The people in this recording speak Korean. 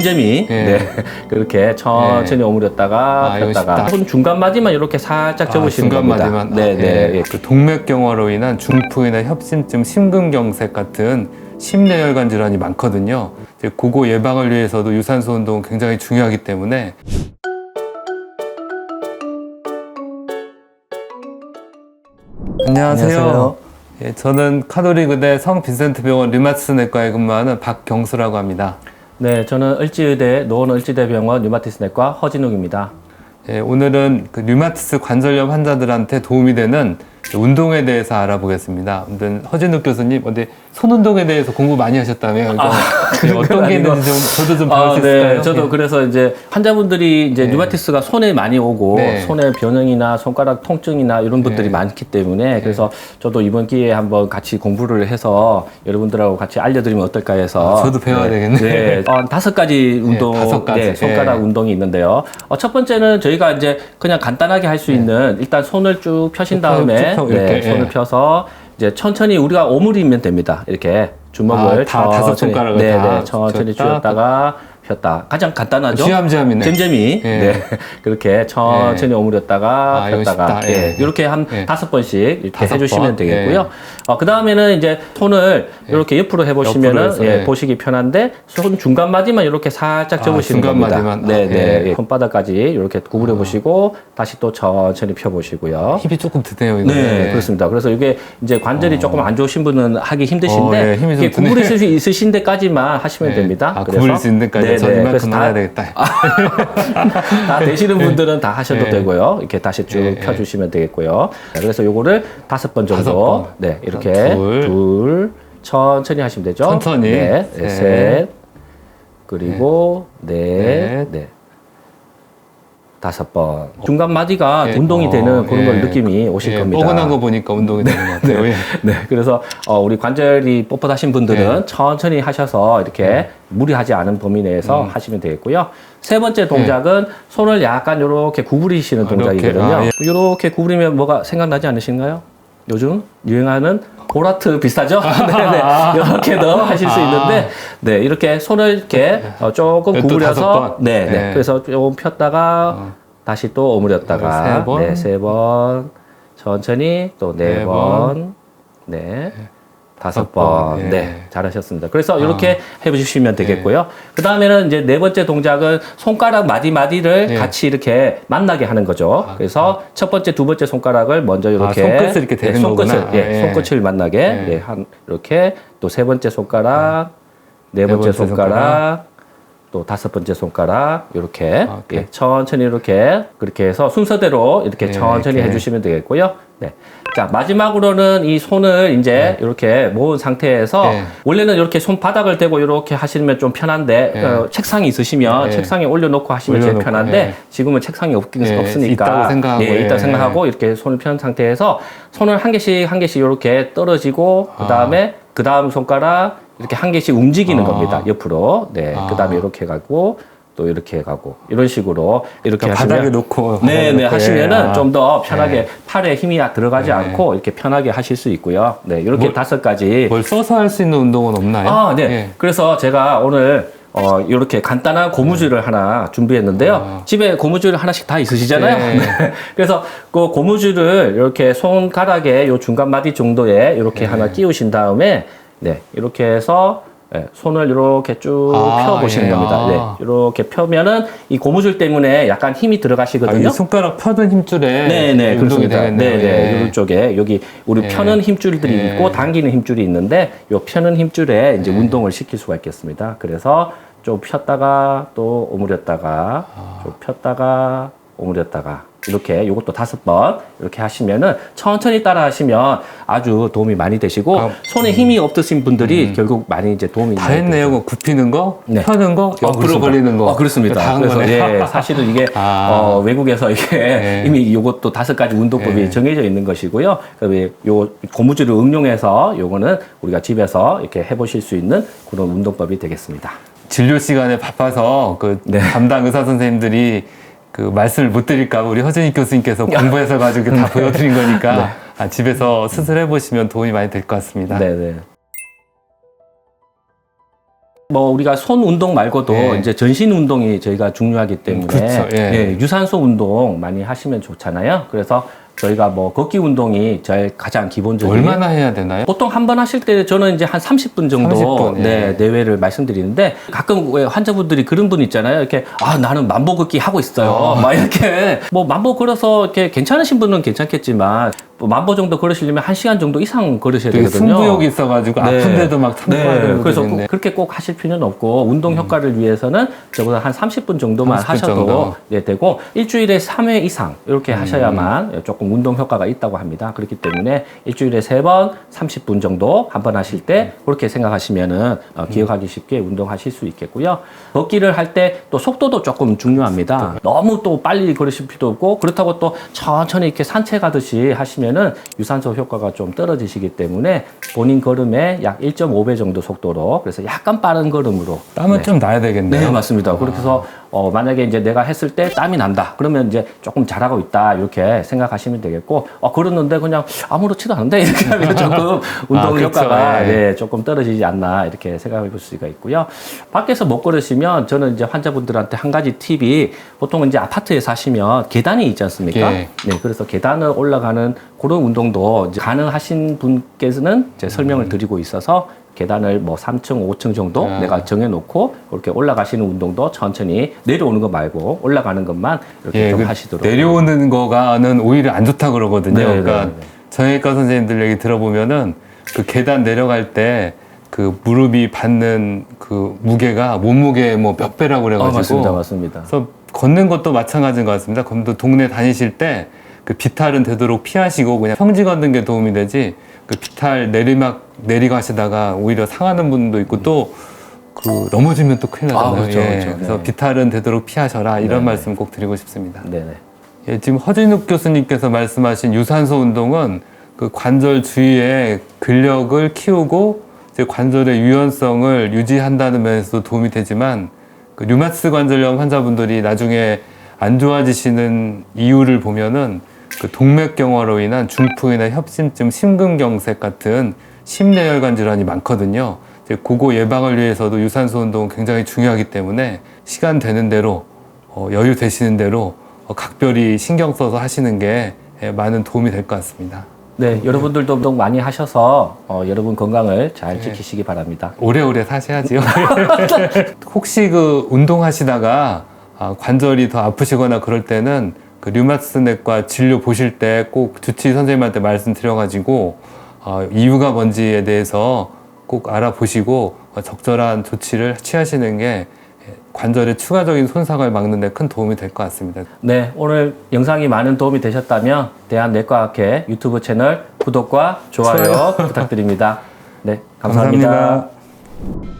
잼잼이 예. 네. 그렇게 천천히 오므렸다가 아, 이거 폈다가 쉽다. 손 중간 마디만 이렇게 살짝 접으시는 중간 겁니다. 마디만. 네, 아, 네. 예. 예. 그 동맥경화로 인한 중풍이나 협심증, 심근경색 같은 심뇌혈관 질환이 많거든요. 이제 그거 예방을 위해서도 유산소 운동은 굉장히 중요하기 때문에 안녕하세요. 안녕하세요. 예, 저는 카톨릭 의대 성 빈센트 병원 류마티스 내과에 근무하는 박경수라고 합니다. 네, 저는 을지의대 노원 을지대병원 류마티스 내과 허진욱입니다. 예, 오늘은 그 류마티스 관절염 환자들한테 도움이 되는 운동에 대해서 알아보겠습니다. 아무튼 허진욱 교수님, 어디 손 운동에 대해서 공부 많이 하셨다며요? 이거 예, 어떤 게. 있는지 좀 저도 좀 배울 아, 수 네. 있을까요? 저도 예. 그래서 이제 환자분들이 이제 네. 류마티스가 손에 많이 오고 네. 손에 변형이나 손가락 통증이나 이런 분들이 네. 많기 때문에 그래서 저도 이번 기회에 한번 같이 공부를 해서 여러분들하고 같이 알려드리면 어떨까 해서 아, 저도 배워야 네. 되겠네. 네. 어, 다섯 가지 운동, 다섯 가지. 네, 손가락 예. 운동이 있는데요. 어, 첫 번째는 저희가 이제 그냥 간단하게 할수 있는 일단 손을 쭉 펴신 다음에 쭉 펴, 네, 이렇게, 손을 예. 펴서 이제 천천히 우리가 오므리면 됩니다. 이렇게 주먹을 아, 다- 다섯 천천히, 손가락을 네, 다 네, 천천히 쥐었다, 쥐었다가 폈다. 가장 간단하죠. 쥐암쥐암이네. 잼잼이 예. 네. 그렇게 천천히 오므렸다가 아, 폈다가. 예. 예. 이렇게 한 예. 다섯 번씩 이렇게 다섯 해주시면 번. 되겠고요. 예. 어, 그 다음에는 이제 손을 이렇게 옆으로 해보시면은 해서, 예, 예. 보시기 편한데 손 중간 마디만 이렇게 살짝 아, 접으시는 중간 겁니다. 마디만. 아, 네, 네. 예. 예. 손바닥까지 이렇게 구부려 보시고 다시 또 천천히 펴보시고요. 힘이 조금 드네요, 이거. 네, 그렇습니다. 그래서 이게 이제 관절이 조금 안 좋으신 분은 하기 힘드신데 어, 예, 힘이 좀 이게. 구부리실 수 있으신 데까지만 하시면 네. 됩니다. 아, 구부릴 수 있는 데까지. 네, 저 네. 이만큼 그래서 다, 나야 되겠다. 다 되시는 분들은 다 하셔도 네. 되고요. 이렇게 다시 쭉 네, 펴주시면 되겠고요. 자, 그래서 요거를 다섯 번 정도, 다섯 번. 네, 이렇게 둘. 둘, 천천히 하시면 되죠. 천천히. 네, 네, 셋. 셋, 그리고 넷, 넷. 네. 다섯 번. 중간 마디가 예. 운동이 되는 어, 그런 예. 걸 느낌이 오실 예, 겁니다. 뻐근한 거 보니까 운동이 되는 것 같아요. 예. 네, 그래서 어, 우리 관절이 뻣뻣하신 분들은 네. 천천히 하셔서 이렇게 무리하지 않은 범위 내에서 음. 하시면 되겠고요. 세 번째 동작은 손을 약간 이렇게 구부리시는 아, 이렇게. 동작이거든요. 아, 예. 이렇게 구부리면 뭐가 생각나지 않으신가요? 요즘 유행하는 보라트 비슷하죠? 네네. 이렇게도 하실 수 아. 있는데, 네, 이렇게 손을 이렇게 어, 조금 구부려서, 번. 네, 네. 네. 그래서 조금 폈다가 어. 다시 또 오므렸다가, 세 번. 네, 세 번, 천천히 또 네 네 번, 네. 다섯 번. 번. 예. 네. 잘하셨습니다. 그래서 이렇게 해주시면 되겠고요. 그 다음에는 이제 네 번째 동작은 손가락 마디마디를 예. 같이 이렇게 만나게 하는 거죠. 그래서 첫 번째, 두 번째 손가락을 먼저 이렇게. 손끝을 이렇게 대는 손끝을, 거구나. 예, 아, 예. 손끝을 만나게. 예. 예, 한, 이렇게 또 세 번째 손가락, 네 네 번째 번째 손가락, 손가락. 또 다섯 번째 손가락 이렇게 아. 예, 천천히 이렇게 그렇게 해서 순서대로 이렇게 네, 천천히 이렇게. 해주시면 되겠고요. 네. 자 마지막으로는 이 손을 이제 이렇게 모은 상태에서 네. 원래는 이렇게 손바닥을 대고 이렇게 하시면 좀 편한데 네. 어, 책상이 있으시면 네. 책상에 올려놓고 하시면 제일 올려놓고, 편한데 네. 지금은 책상이 없긴 네, 없으니까 있다고 생각하고, 예, 있다고 예. 생각하고 이렇게 손을 편 상태에서 손을 한 개씩 한 개씩 이렇게 떨어지고 그 다음에 그 다음 손가락 이렇게 한 개씩 움직이는 아. 겁니다 옆으로 네 아. 그 다음에 이렇게 가고 또 이렇게 가고 이런 식으로 이렇게 그러니까 바닥에 놓고. 네, 네, 놓고, 하시면은 예. 좀 더 편하게 네. 팔에 힘이 들어가지 네. 않고 이렇게 편하게 하실 수 있고요. 네, 이렇게 뭘- 다섯 가지. 뭘 써서 할 수 있는 운동은 없나요? 아, 네. 예. 그래서 제가 오늘 어, 이렇게 간단한 고무줄을 하나 준비했는데요. 아. 집에 고무줄 하나씩 다 있으시잖아요. 네. 네. 그래서 그 고무줄을 이렇게 손가락에 요 중간 마디 정도에 이렇게 네. 하나 끼우신 다음에 네, 이렇게 해서 네, 손을 이렇게 쭉 아, 펴보시는 예. 겁니다. 아. 네, 이렇게 펴면은 이 고무줄 때문에 약간 힘이 아, 들어가시거든요. 이 손가락 펴는 힘줄에 네네 운동이 그렇습니다. 되겠네요. 네네 예. 이쪽에 여기 우리 예. 펴는 힘줄들이 예. 있고 당기는 힘줄이 있는데 요 펴는 힘줄에 이제 운동을 시킬 수가 있겠습니다. 그래서 좀 폈다가 또 오므렸다가 아. 좀 폈다가 오므렸다가 이렇게 요것도 다섯 번 이렇게 하시면은 천천히 따라 하시면 아주 도움이 많이 되시고 아, 손에 힘이 없으신 분들이 결국 많이 이제 도움이 다 많이 했네요. 그 굽히는 거, 네. 펴는 거, 옆으로 그렇습니다. 벌리는 거. 어, 그렇습니다. 다한 그래서 거네. 예, 사실은 이게 아. 어, 외국에서 이게 네. 이미 이것도 다섯 가지 운동법이 네. 정해져 있는 것이고요. 그다음에 요 고무줄을 응용해서 요거는 우리가 집에서 이렇게 해보실 수 있는 그런 운동법이 되겠습니다. 진료 시간에 바빠서 그 네. 담당 의사 선생님들이 그 말씀을 못 드릴까 봐 우리 허준익 교수님께서 공부해서 가지고 다 보여드린 거니까 네. 아, 집에서 스스로 해보시면 도움이 많이 될 것 같습니다. 네네. 뭐 우리가 손 운동 말고도 예. 이제 전신 운동이 저희가 중요하기 때문에 그렇죠. 예. 예, 유산소 운동 많이 하시면 좋잖아요. 그래서 저희가 뭐 걷기 운동이 제일 가장 기본적인 얼마나 해야 되나요? 보통 한 번 하실 때 저는 이제 한 30분 정도 30분, 예. 네, 내외를 말씀드리는데 가끔 왜 환자분들이 그런 분 있잖아요. 이렇게 아 나는 만보 걷기 하고 있어요. 어. 막 이렇게 뭐 만보 걸어서 이렇게 괜찮으신 분은 괜찮겠지만 뭐 만보 정도 걸으시려면 한 시간 정도 이상 걸으셔야 되거든요. 승부욕이 있어가지고 네. 아픈데도 막 참고하는 네, 그래서. 꼭 그렇게 꼭 하실 필요는 없고 운동 효과를 위해서는 적어도 한 30분 정도만 30분 하셔도 정도. 네, 되고 일주일에 3회 이상 이렇게 하셔야만 조금 운동 효과가 있다고 합니다. 그렇기 때문에 일주일에 3번 30분 정도 한 번 하실 때 그렇게 생각하시면은 어, 기억하기 쉽게 운동하실 수 있겠고요. 걷기를 할 때 또 속도도 조금 중요합니다. 너무 또 빨리 걸으실 필요도 없고 그렇다고 또 천천히 이렇게 산책하듯이 하시면 은 유산소 효과가 좀 떨어지시기 때문에 본인 걸음의 약 1.5배 정도 속도로 그래서 약간 빠른 걸음으로 땀은 네. 좀 나야 되겠네요. 네, 맞습니다. 그렇게 해서 어, 만약에 이제 내가 했을 때 땀이 난다. 그러면 이제 조금 잘하고 있다. 이렇게 생각하시면 되겠고, 어, 걸었는데 그냥 아무렇지도 않은데 이렇게 하면 조금 운동 그렇죠. 효과가 예. 네, 조금 떨어지지 않나 이렇게 생각해 볼 수가 있고요. 밖에서 못 걸으시면 저는 이제 환자분들한테 한 가지 팁이 보통 이제 아파트에 사시면 계단이 있지 않습니까? 예. 네, 그래서 계단을 올라가는 그런 운동도 가능하신 분께서는 이제 설명을 드리고 있어서 계단을 뭐 3층, 5층 정도 아. 내가 정해놓고 그렇게 올라가시는 운동도 천천히 내려오는 거 말고 올라가는 것만 이렇게 예, 좀 그 하시도록. 내려오는 거가는 오히려 안 좋다 그러거든요. 네, 그러니까 네, 네. 정형외과 선생님들 얘기 들어보면은 그 계단 내려갈 때 그 무릎이 받는 그 무게가 몸무게 뭐 몇 배라고 어, 그래가지고 맞습니다, 맞습니다. 그래서 걷는 것도 마찬가지인 것 같습니다. 그럼도 동네 다니실 때 그 비탈은 되도록 피하시고 그냥 평지 걷는 게 도움이 되지 그 비탈 내리막 내리가시다가 오히려 상하는 분도 있고 또 그 넘어지면 또 큰일 나잖아요. 아, 그렇죠, 예, 그렇죠. 그래서 네. 비탈은 되도록 피하셔라 이런 네, 네. 말씀 꼭 드리고 싶습니다. 네네. 예, 지금 허진욱 교수님께서 말씀하신 유산소 운동은 그 관절 주위에 근력을 키우고 이제 관절의 유연성을 유지한다는 면에서도 도움이 되지만 그 류마티스 관절염 환자분들이 나중에 안 좋아지시는 이유를 보면은 그 동맥경화로 인한 중풍이나 협심증, 심근경색 같은 심내혈관 질환이 많거든요. 이제 그거 예방을 위해서도 유산소 운동은 굉장히 중요하기 때문에 시간 되는 대로 어, 여유 되시는 대로 어, 각별히 신경 써서 하시는 게 예, 많은 도움이 될 것 같습니다. 네, 여러분들도 운동 많이 하셔서 어, 여러분 건강을 네. 잘 지키시기 바랍니다. 오래오래 사셔야지요. 혹시 그 운동하시다가 아, 관절이 더 아프시거나 그럴 때는 그 류마티스 내과 진료 보실 때 꼭 주치 선생님한테 말씀드려가지고 어, 이유가 뭔지에 대해서 꼭 알아보시고 어, 적절한 조치를 취하시는 게 예, 관절의 추가적인 손상을 막는 데 큰 도움이 될 것 같습니다. 네, 오늘 영상이 많은 도움이 되셨다면 대한내과학회 유튜브 채널 구독과 좋아요 부탁드립니다. 네, 감사합니다. 감사합니다.